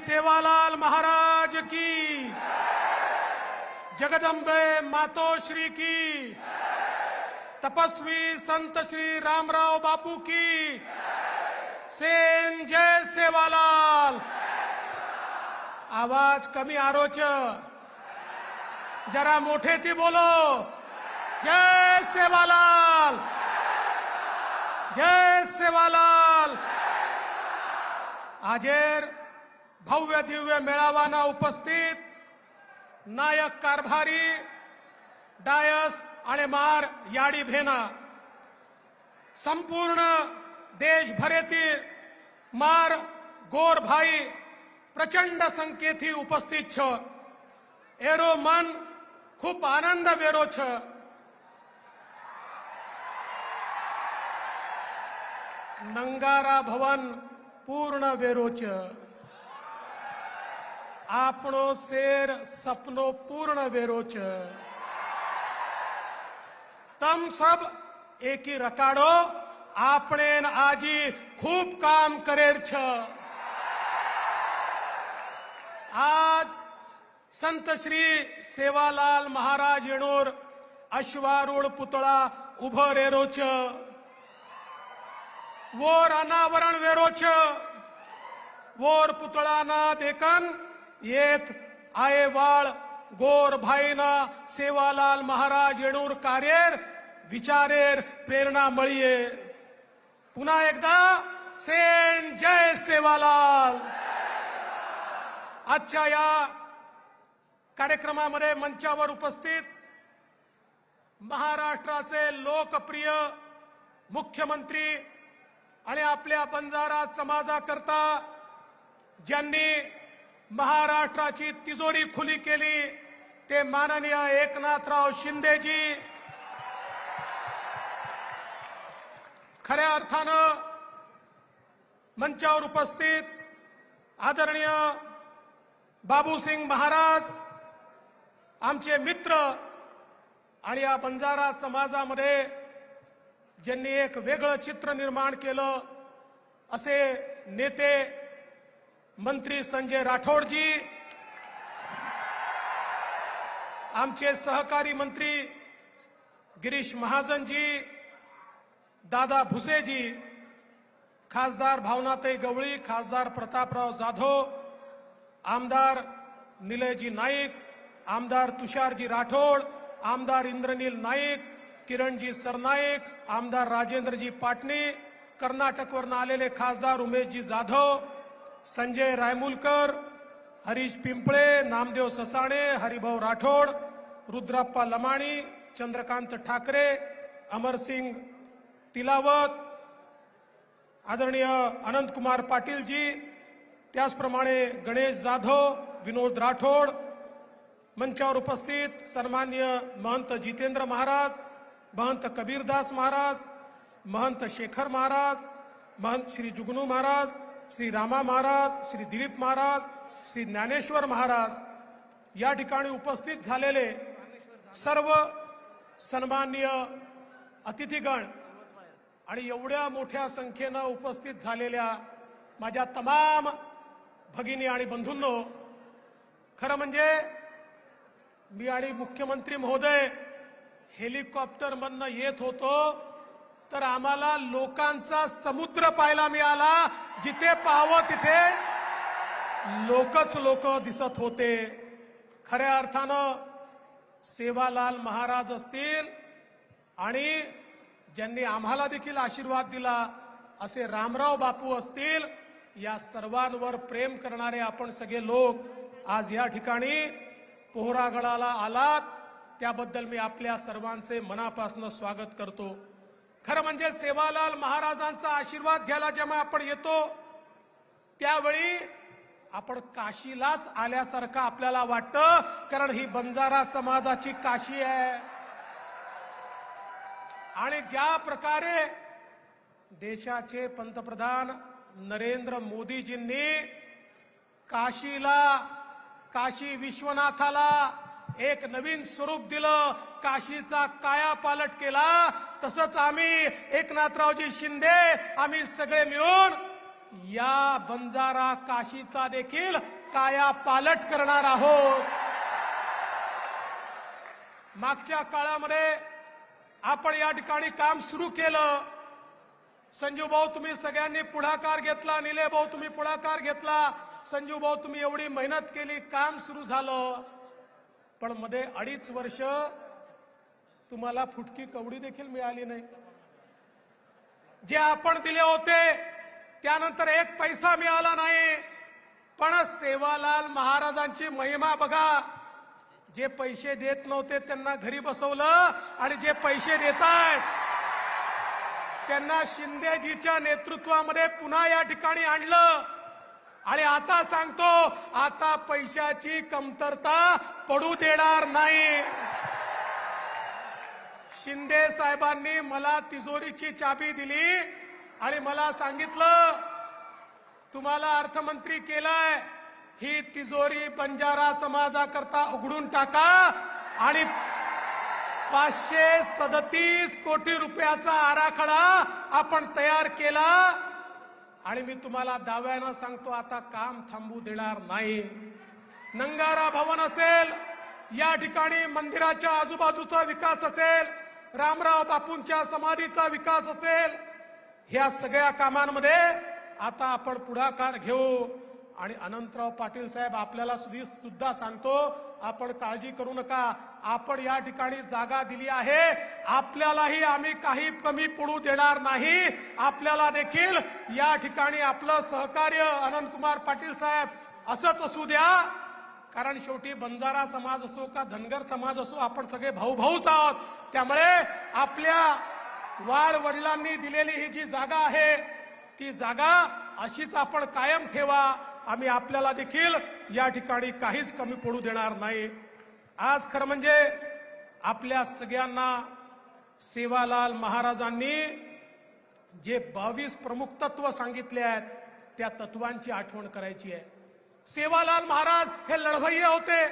सेवालाल महाराज की। जगदम्बे मातोश्री की। तपस्वी संत श्री रामराव बापू की। सेन जय सेवालाल। आवाज़ कमी आरोच। जरा मोठे ती बोलो। जय सेवालाल। जय सेवालाल। आजेर भव्य दिव्य मेळावाना उपस्थित नायक कारभारी डायस आळेमार याडी भेना. संपूर्ण देशभरेतील मार गोर भाई प्रचंड संख्येથી उपस्थित छ. એરો मन ખૂબ आनंद वेरो छ. नंगारा भवन पूर्ण वेरोच આપણો શેર સપનો પૂર્ણ વેરો છે તમ સબ એકી રકાડો આપણે ન આજી ખૂબ કામ કરેર છે આજ संत श्री सेवालाल महाराज येणूर अश्वारूढ पुतळा उभं रेरोच वोर अनावरण वेरोच वोर पुतळाना देखन येत आयेवाळ गोर भाईना सेवालाल महाराज येणूर कार्येर विचारेर प्रेरणा मळिये. पुन्हा एकदा सेन जय सेवालाल. आजच्या या कार्यक्रमामध्ये मंचावर उपस्थित महाराष्ट्राचे लोकप्रिय मुख्यमंत्री आणि आपल्या बंजारा समाजाकरता ज्यांनी महाराष्ट्राची तिजोरी खुली केली. ते माननीय एकनाथराव शिंदेजी. खऱ्या अर्थानं मंचावर उपस्थित आदरणीय बाबूसिंग महाराज आमचे मित्र आणि या बंजारा समाजामध्ये ज्यांनी एक वेगळं चित्र निर्माण केलं असे नेते मंत्री संजय राठोडजी आमचे सहकारी मंत्री गिरीश महाजनजी दादा भुसेजी खासदार भावनाताई गवळी खासदार प्रतापराव जाधव आमदार निलयजी नाईक आमदार तुषारजी राठोड आमदार इंद्रनील नाईक किरणजी सरनाईक आमदार राजेंद्रजी पाटणी कर्नाटकवरनं आलेले खासदार उमेशजी जाधव संजय रायमुलकर हरीश पिंपळे नामदेव ससाणे हरिभाऊ राठोड रुद्राप्पा लमाणी चंद्रकांत ठाकरे अमरसिंग तिलावत आदरणीय अनंतकुमार पाटीलजी त्याचप्रमाणे गणेश जाधव विनोद राठोड मंचावर उपस्थित सन्मान्य महंत जितेंद्र महाराज महंत कबीरदास महाराज महंत शेखर महाराज महंत श्री जुगनू महाराज श्री रामा महाराज श्री दिलीप महाराज श्री ज्ञानेश्वर महाराज या ठिकाणी उपस्थित झालेले सर्व सन्माननीय अतिथीगण आणि एवढ्या मोठ्या संख्येनं उपस्थित झालेल्या माझ्या तमाम भगिनी आणि बंधूंनो खरं म्हणजे मी आणि मुख्यमंत्री महोदय हेलिकॉप्टरमधनं येत होतो. तर आम्हाला लोकांचा समुद्र पाहायला मिळाला. जिथे पाहावं तिथे लोकच लोक दिसत होते. खऱ्या अर्थानं सेवालाल महाराज असतील आणि ज्यांनी आम्हाला देखील आशीर्वाद दिला असे रामराव बापू असतील या सर्वांवर प्रेम करणारे आपण सगळे लोक आज या ठिकाणी पोहरागडाला आलात. त्याबद्दल मी आपल्या सर्वांचे मनापासून स्वागत करतो. खरं म्हणजे सेवालाल महाराजांचा आशीर्वाद घ्यायला जेव्हा आपण येतो त्यावेळी आपण काशीलाच आल्यासारखं आपल्याला वाटतं कारण ही बंजारा समाजाची काशी आहे. आणि ज्या प्रकारे देशाचे पंतप्रधान नरेंद्र मोदीजींनी काशीला काशी विश्वनाथाला एक नवीन स्वरूप दिलं काशीचा काया पालट केला तसंच आम्ही एकनाथरावजी शिंदे आम्ही सगळे मिळून या बंजारा काशीचा देखील काया पालट करणार आहोत. मागच्या काळामध्ये आपण या ठिकाणी काम सुरू केलं. संजू भाऊ तुम्ही सगळ्यांनी पुढाकार घेतला निले भाऊ तुम्ही पुढाकार घेतला. संजू भाऊ तुम्ही एवढी मेहनत केली काम सुरू झालं. पण मध्ये अडीच वर्ष तुम्हाला फुटकी कवडी देखील मिळाली नाही. जे आपण दिले होते त्यानंतर एक पैसा मिळाला नाही. पण सेवालाल महाराजांची महिमा बघा. जे पैसे देत नव्हते त्यांना घरी बसवलं आणि जे पैसे देत आहेत त्यांना शिंदेजीच्या नेतृत्वामध्ये पुन्हा या ठिकाणी आणलं. आणि आता सांगतो आता पैशाची कमतरता पडू देणार नाही. शिंदे साहेबांनी मला तिजोरीची चाबी दिली आणि मला सांगितलं तुम्हाला अर्थमंत्री केलाय. ही तिजोरी बंजारा समाजाकरता उघडून टाका आणि पाचशे सदतीस कोटी रुपयाचा आराखडा आपण तयार केला आणि मी तुम्हाला दाव्यानं सांगतो आता काम थांबू देणार नाही. नंगारा भवन असेल या ठिकाणी मंदिराच्या आजूबाजूचा विकास असेल रामराव बापूंच्या समाधीचा विकास असेल ह्या सगळ्या कामांमध्ये आता आपण पुढाकार घेऊ. आणि अनंतराव पाटील साहेब आपल्याला सुद्धा सांगतो आपण काळजी करू नका. आपण या ठिकाणी जागा दिली आहे. आपल्यालाही आम्ही काही कमी पडू देणार नाही. आपल्याला देखील या ठिकाणी आपलं सहकार्य अनंतकुमार पाटील साहेब असंच असू द्या. कारण शेवटी बंजारा समाज असो का धनगर समाज असो आपण सगळे भाऊ भाऊच आहोत. त्यामुळे आपल्या वाड वडिलांनी दिलेली ही जी जागा आहे ती जागा अशीच आपण कायम ठेवा. आम्ही आपल्याला देखील या ठिकाणी काहीच कमी पडू देणार नाही. आज खरं म्हणजे आपल्या सगळ्यांना सेवालाल महाराजांनी जे बावीस प्रमुख तत्व सांगितले आहेत त्या तत्वांची आठवण करायची आहे. सेवालाल महाराज हे लढवय्ये होते.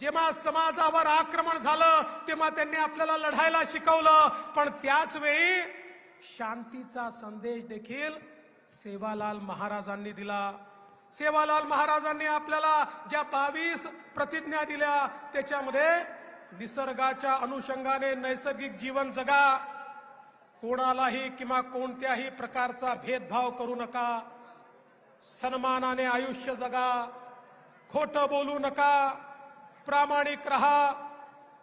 जेव्हा समाजावर आक्रमण झालं तेव्हा त्यांनी आपल्याला लढायला शिकवलं. पण त्याच वेळी शांतीचा संदेश देखील सेवालाल महाराजांनी दिला. सेवालाल महाराजांनी आपल्याला ज्या बावीस प्रतिज्ञा दिल्या त्याच्यामध्ये निसर्गाच्या अनुषंगाने नैसर्गिक जीवन जगा. कोणालाही किंवा कोणत्याही प्रकारचा भेदभाव करू नका. सन्मानाने आयुष्य जगा. खोटं बोलू नका. प्रामाणिक रहा.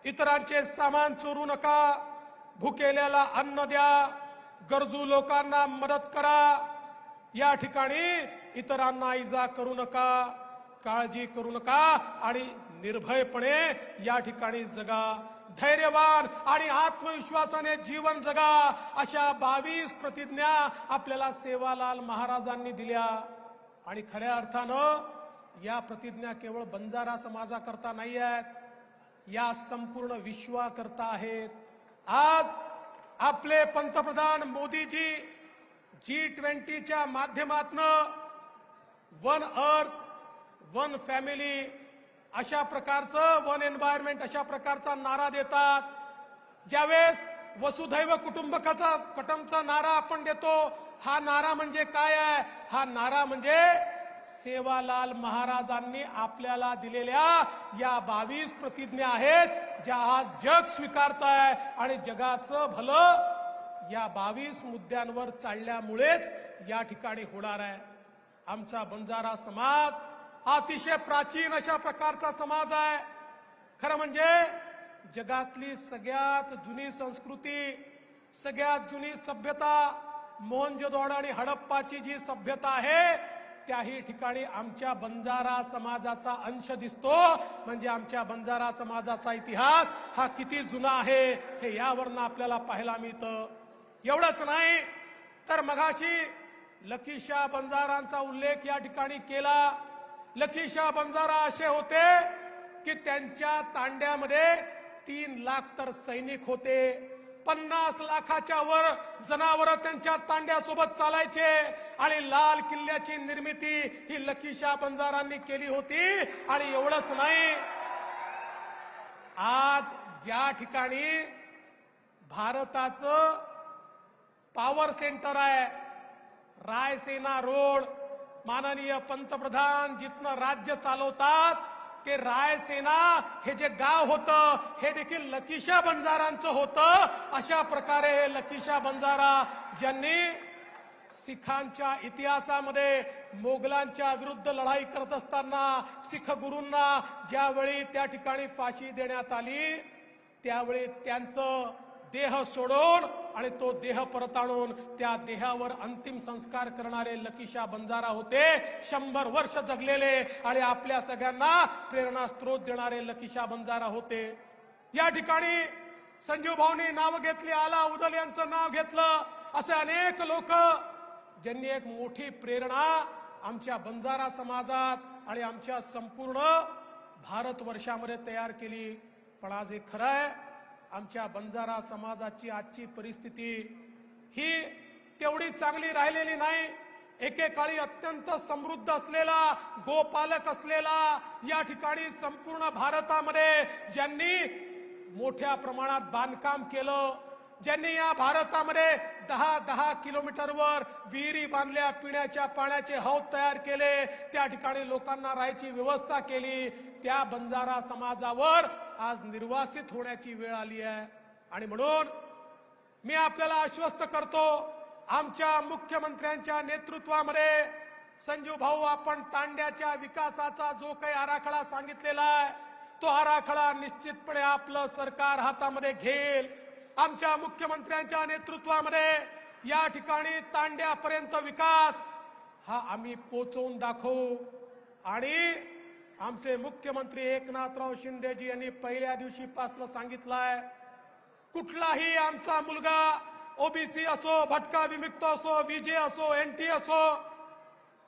इतरांचे सामान चोरू नका. भुकेल्याला अन्न द्या. गरजू लोकांना मदत करा. या ठिकाणी इतरांना इजा करू नका काळजी करू नका आणि निर्भयपणे या ठिकाणी जगा. धैर्यवान आणि आत्मविश्वासाने जीवन जगा. अशा बावीस प्रतिज्ञा आपल्याला सेवालाल महाराजांनी दिल्या. आणि खऱ्या अर्थानं या प्रतिज्ञा केवळ बंजारा समाजाकरता नाही आहेत या संपूर्ण विश्वाकरता आहेत. आज आपले पंतप्रधान मोदीजी जी ट्वेंटीच्या माध्यमातनं वन अर्थ वन फॅमिली अशा प्रकारचं वन एन्व्हायरमेंट अशा प्रकारचा नारा देतात. ज्यावेळेस वसुधैव कुटुंबकाचा कटमचा नारा आपण देतो हा नारा म्हणजे काय आहे? हा नारा म्हणजे सेवालाल महाराजांनी आपल्याला दिलेल्या या बावीस प्रतिज्ञा आहेत ज्या आज जग स्वीकारताय. आणि जगाचं भलं या बावीस मुद्द्यांवर चालल्यामुळेच या ठिकाणी होणार आहे. आमचा बंजारा समाज अतिशय प्राचीन अशा प्रकारचा समाज आहे. खरं म्हणजे जगातली सगळ्यात जुनी संस्कृती सगळ्यात जुनी सभ्यता मोहनजोदडो आणि हडप्पाची जी सभ्यता आहे त्याही ठिकाणी आमच्या बंजारा समाजाचा अंश दिसतो. म्हणजे आमच्या बंजारा समाजाचा इतिहास हा किती जुना आहे हे यावरनं आपल्याला पाहायला मिळतं. एवढंच नाही तर मगाशी लकीशा बंजारांचा उल्लेख या ठिकाणी केला. लकीशा बंजारा असे होते की त्यांच्या तांड्यामध्ये तीन लाख तर सैनिक होते. पन्नास लाखाच्या वर जनावर त्यांच्या तांड्यासोबत चालायचे आणि लाल किल्ल्याची निर्मिती ही लकीशा बंजारांनी केली होती आणि एवढंच नाही. आज ज्या ठिकाणी भारताचं पॉवर सेंटर आहे रायसेना रोड माननीय पंतप्रधान जिथनं राज्य चालवतात ते रायसेना हे जे गाव होतं हे देखील लकीशा बंजारांचं होतं. अशा प्रकारे हे लकीशा बंजारा ज्यांनी सिखांच्या इतिहासामध्ये मोगलांच्या विरुद्ध लढाई करत असताना सिख गुरूंना ज्यावेळी त्या ठिकाणी फाशी देण्यात आली त्यावेळी त्यांचं देह सोडून आणि तो देह परत आणून त्या देहावर अंतिम संस्कार करणारे लकीशा बंजारा होते. शंभर वर्ष जगलेले आणि आपल्या सगळ्यांना प्रेरणा स्त्रोत देणारे लकीशा बंजारा होते. या ठिकाणी संजीव भाऊनी नाव घेतली आला उदल यांचं नाव घेतलं. असे अनेक लोक ज्यांनी एक मोठी प्रेरणा आमच्या बंजारा समाजात आणि आमच्या संपूर्ण भारतवर्षामध्ये तयार केली. पण आज हे खरं आहे आमच्या बंजारा समाजाची आजची परिस्थिती ही तेवढी चांगली राहिलेली नाही. एकेकाळी अत्यंत समृद्ध असलेला गोपालक असलेला या ठिकाणी संपूर्ण भारतामध्ये ज्यांनी मोठ्या प्रमाणात बांधकाम केलं ज्यांनी या भारतामध्ये दहा दहा किलोमीटरवर विहिरी बांधल्या पिण्याच्या पाण्याचे हौद तयार केले त्या ठिकाणी लोकांना राहायची व्यवस्था केली त्या बंजारा समाजावर आज निर्वासित होण्याची वेळ आली आहे. आणि म्हणून मी आपल्याला आश्वस्त करतो आमच्या मुख्यमंत्र्यांच्या नेतृत्वामध्ये संजू भाऊ आपण तांड्याच्या विकासाचा जो काही आराखडा सांगितलेला आहे तो आराखडा निश्चितपणे आपलं सरकार हातामध्ये घेईल. आमच्या मुख्यमंत्र्यांच्या नेतृत्वामध्ये या ठिकाणी तांड्यापर्यंत विकास हा आम्ही पोचवून दाखवू. आणि आमचे मुख्यमंत्री एकनाथराव शिंदेजी यांनी पहिल्या दिवशीपासून सांगितलंय कुठलाही आमचा मुलगा ओबीसी असो भटका विमुक्त असो विजे असो एनटी असो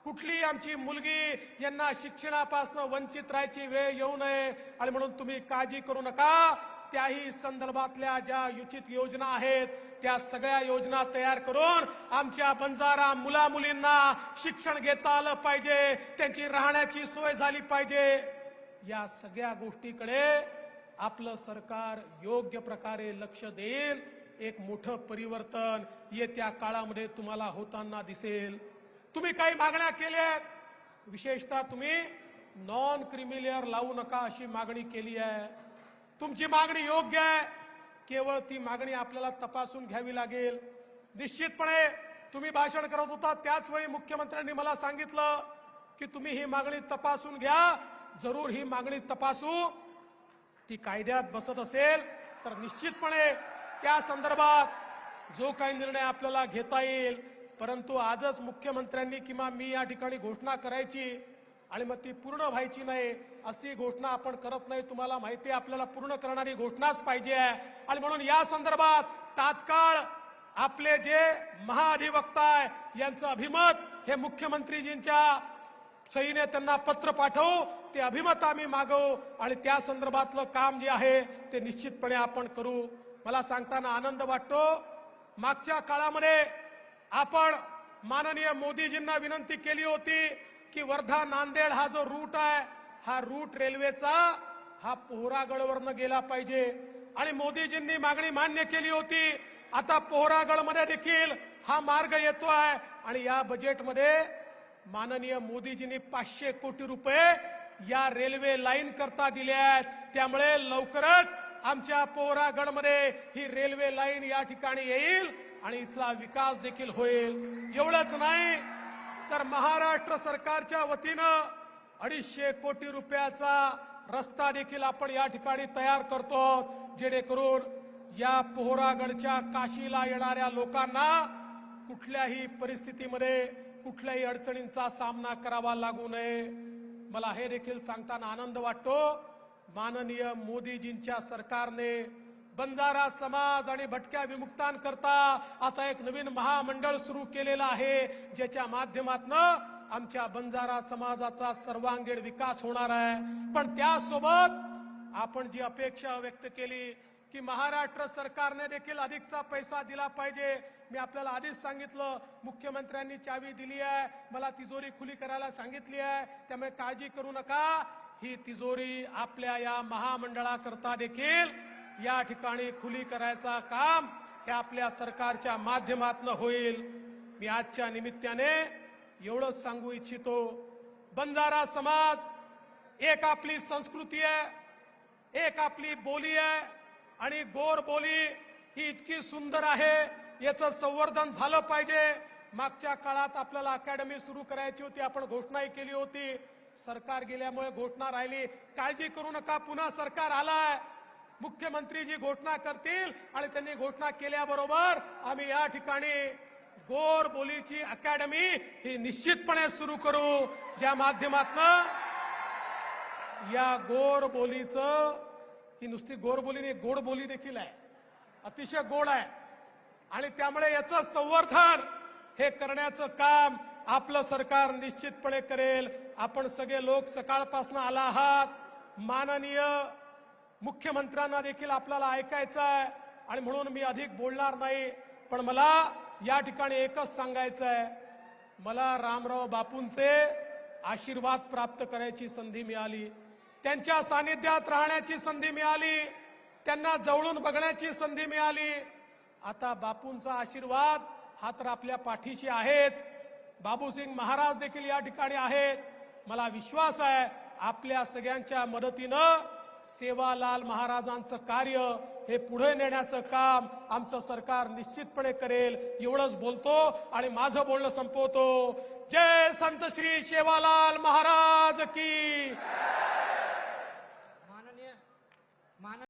कुठली आमची मुलगी यांना शिक्षणापासून वंचित राहायची वेळ येऊ नये. आणि म्हणून तुम्ही काळजी करू नका. त्याही संदर्भातल्या ज्या युचित योजना आहेत त्या सगळ्या योजना तयार करून आमच्या बंजारा मुला मुलींना शिक्षण घेता आलं पाहिजे त्यांची राहण्याची सोय झाली पाहिजे. या सगळ्या गोष्टीकडे आपलं सरकार योग्य प्रकारे लक्ष देईल. एक मोठं परिवर्तन येत्या काळामध्ये तुम्हाला होताना दिसेल. तुम्ही काही मागण्या केल्या आहेत विशेषतः तुम्ही नॉन क्रिमिलेअर लावू नका अशी मागणी केली आहे. तुमची मागणी योग्य आहे. केवळ ती मागणी आपल्याला तपासून घ्यावी लागेल. निश्चितपणे तुम्ही भाषण करत होता त्याच वेळी मुख्यमंत्र्यांनी मला सांगितलं की तुम्ही ही मागणी तपासून घ्या. जरूर ही मागणी तपासू. ती कायद्यात बसत असेल तर निश्चितपणे त्या संदर्भात जो काही निर्णय आपल्याला घेता येईल. परंतु आजच मुख्यमंत्र्यांनी किंवा मी या ठिकाणी घोषणा करायची आणि मग ती पूर्ण व्हायची नाही. अशी घोषणा आपण करत नाही. तुम्हाला माहिती आहे आपल्याला पूर्ण करणारी घोषणाच पाहिजे आहे. आणि म्हणून या संदर्भात तात्काळ आपले जे महाधिवक्ता आहे यांचं अभिमत हे मुख्यमंत्रीजींच्या सईने त्यांना पत्र पाठवू. ते अभिमत आम्ही मागवू. आणि त्या संदर्भातलं काम जे आहे ते निश्चितपणे आपण करू. मला सांगताना आनंद वाटतो. मागच्या काळामध्ये आपण माननीय मोदीजींना विनंती केली होती की वर्धा नांदेड हा जो रूट आहे हा रूट रेल्वेचा हा पोहरागडवरनं गेला पाहिजे. आणि मोदीजींनी मागणी मान्य केली होती. आता पोहरागडमध्ये देखील हा मार्ग येतो आहे. आणि या बजेटमध्ये माननीय मोदीजींनी पाचशे कोटी रुपये या रेल्वे लाईन करता दिले आहेत. त्यामुळे लवकरच आमच्या पोहरागडमध्ये ही रेल्वे लाईन या ठिकाणी येईल आणि इथला विकास देखील होईल. एवढंच नाही तर महाराष्ट्र सरकारच्या वतीनं अडीचशे कोटी रुपयाचा रस्ता देखील आपण या ठिकाणी तयार करतो जेणेकरून या पोहरागडच्या काशीला येणाऱ्या लोकांना कुठल्याही परिस्थितीमध्ये कुठल्याही अडचणींचा सामना करावा लागू नये. मला हे देखील सांगताना आनंद वाटतो. माननीय मोदीजींच्या सरकारने बंजारा समाज आणि भटक्या विमुक्तांकरता आता एक नवीन महामंडळ सुरू केलेलं आहे ज्याच्या माध्यमातून आमच्या बंजारा समाजाचा सर्वांगीण विकास होणार आहे. पण त्यासोबत आपण जी अपेक्षा व्यक्त केली की महाराष्ट्र सरकारने देखील अधिकचा पैसा दिला पाहिजे. मी आपल्याला आधीच सांगितलं मुख्यमंत्र्यांनी चावी दिली आहे मला तिजोरी खुली करायला सांगितली आहे त्यामुळे काळजी करू नका. ही तिजोरी आपल्या या महामंडळाकरता देखील या ठिकाणी खुली करायचा काम हे आपल्या सरकारच्या माध्यमातून होईल. मी आजच्या निमित्ताने एवढंच सांगू इच्छितो. बंजारा समाज एक आपली संस्कृती आहे एक आपली बोली आहे आणि गोर बोली ही इतकी सुंदर आहे याचं संवर्धन झालं पाहिजे. मागच्या काळात आपल्याला अकॅडमी सुरू करायची होती आपण घोषणाही केली होती. सरकार गेल्यामुळे घोषणा राहिली. काळजी करू नका पुन्हा सरकार आलाय. मुख्यमंत्री जी घोषणा करतील आणि त्यांनी घोषणा केल्याबरोबर आम्ही या ठिकाणी गोर बोलीची अकॅडमी ही निश्चितपणे सुरू करू. ज्या माध्यमातनं या गोर बोलीचं ही नुसती गोड नाही गोड बोली देखील आहे. अतिशय गोड आहे. आणि त्यामुळे याचं संवर्धन हे करण्याचं काम आपलं सरकार निश्चितपणे करेल. आपण सगळे लोक सकाळपासून आला आहात. माननीय मुख्यमंत्र्यांना देखील आपल्याला ऐकायचं आहे आणि म्हणून मी अधिक बोलणार नाही पण मला या ठिकाणी एकच सांगायचं आहे. मला रामराव बापूंचे आशीर्वाद प्राप्त करायची संधी मिळाली त्यांच्या सानिध्यात राहण्याची संधी मिळाली त्यांना जवळून बघण्याची संधी मिळाली. आता बापूंचा आशीर्वाद हा तर आपल्या पाठीशी आहेच. बाबूसिंग महाराज देखील या ठिकाणी आहेत. मला विश्वास आहे आपल्या सगळ्यांच्या मदतीनं सेवालाल महाराजांचं कार्य हे पुढे नेण्याचं काम आमचं सरकार निश्चितपणे करेल एवढंच बोलतो आणि माझं बोलणं संपवतो. जय संत श्री सेवालाल महाराज की माननीय